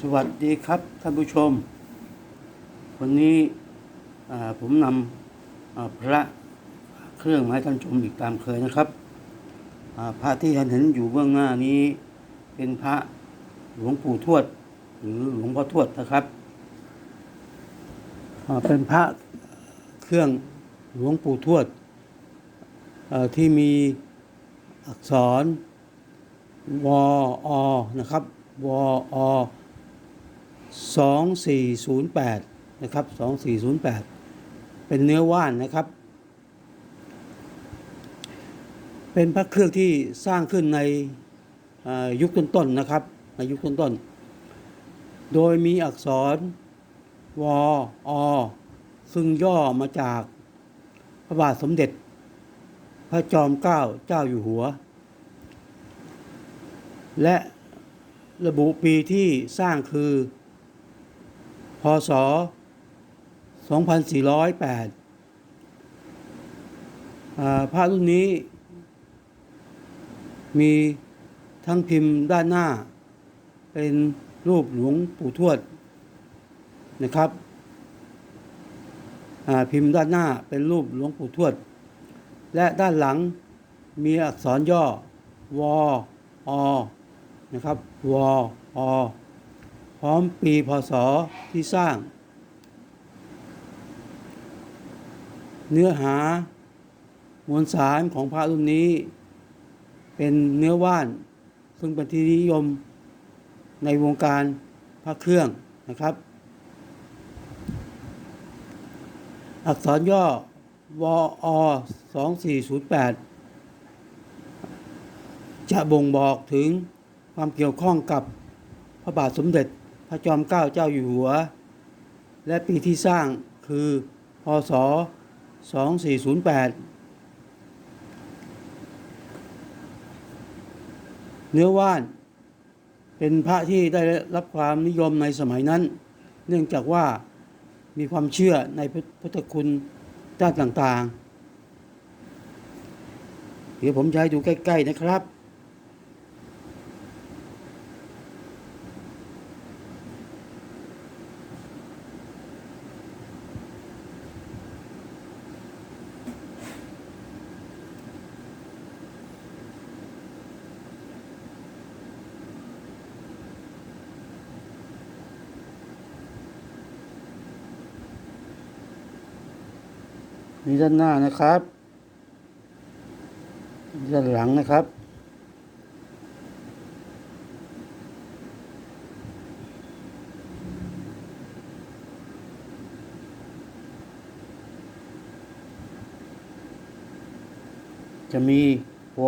สวัสดีครับท่านผู้ชม วันนี้ผมนำพระเครื่องมาให้ท่านชมอีกตามเคยนะครับพระที่ท่านเห็นอยู่เบื้องหน้านี้เป็นพระหลวงปู่ทวด หรือหลวงพ่อทวดนะครับเป็นพระเครื่องหลวงปู่ทวดที่มีอักษรวออนะครับวออ 2408 นะครับ 2408 เป็นเนื้อว่านนะครับ เป็นพระเครื่องที่สร้างขึ้นในยุคต้นๆนะครับ ในยุคต้นๆ โดยมีอักษรวออซึ่งย่อมาจากพระบาทสมเด็จ พระจอมเกล้าเจ้าอยู่หัว และระบุปีที่สร้างคือ ศ 2408อ่าพระรุ่นนี้ มีทั้งพิมพ์ด้านหน้า เป็นรูปหลวงปู่ทวดนะครับ พิมพ์ด้านหน้าเป็นรูปหลวงปู่ทวด และด้านหลังมีอักษรย่อ วออนะครับ วออ พร้อมปีพศที่สร้าง เนื้อหามวลสารของพระรุ่นนี้ เป็นเนื้อว่าน ซึ่งเป็นที่นิยมในวงการพระเครื่องนะครับ อักษรย่อวอ2408 จะบ่งบอกถึงความเกี่ยวข้องกับพระบาทสมเด็จ พระจอมเกล้าเจ้าอยู่หัว และปีที่สร้างคือพศ 2408 เนื้อว่านเป็นพระที่ได้รับความนิยมในสมัยนั้น เนื่องจากว่ามีความเชื่อในพุทธคุณด้านต่างๆ เดี๋ยวผมจะให้ดูใกล้ ๆ นะครับ นี่ด้านหน้านะครับนี่ด้านหลังนะครับ จะมีว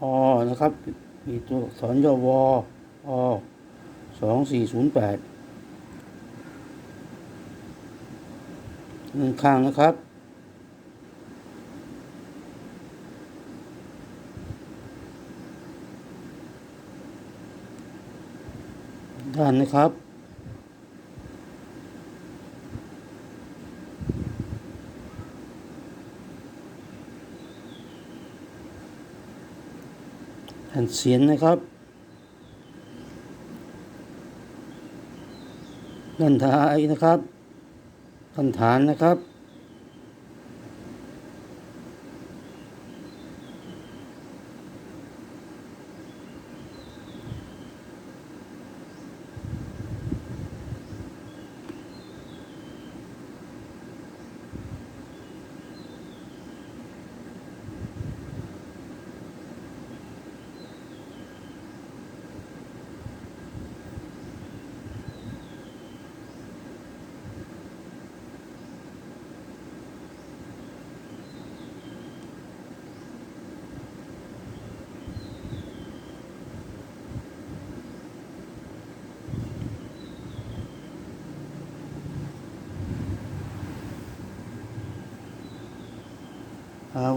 ออนะครับ มีตัวอักษรย่อวออสองสี่ศูนย์แปด หนึ่งข้างนะครับ ด้านนะครับแผ่นเสียนนะครับ ด้านท้ายนะครับ คันฐานนะครับ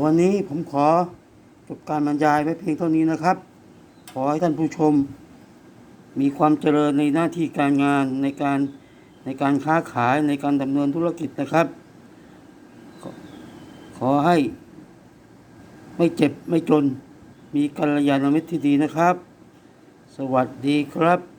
วันนี้ผมขอจบการบรรยายไว้เพียงเท่านี้นะครับ ขอให้ท่านผู้ชม มีความเจริญในหน้าที่การงานในการในการค้าขายในการดำเนินธุรกิจนะครับ ขอขอให้ไม่เจ็บไม่จน มีกัลยาณมิตรที่ดีนะครับ สวัสดีครับ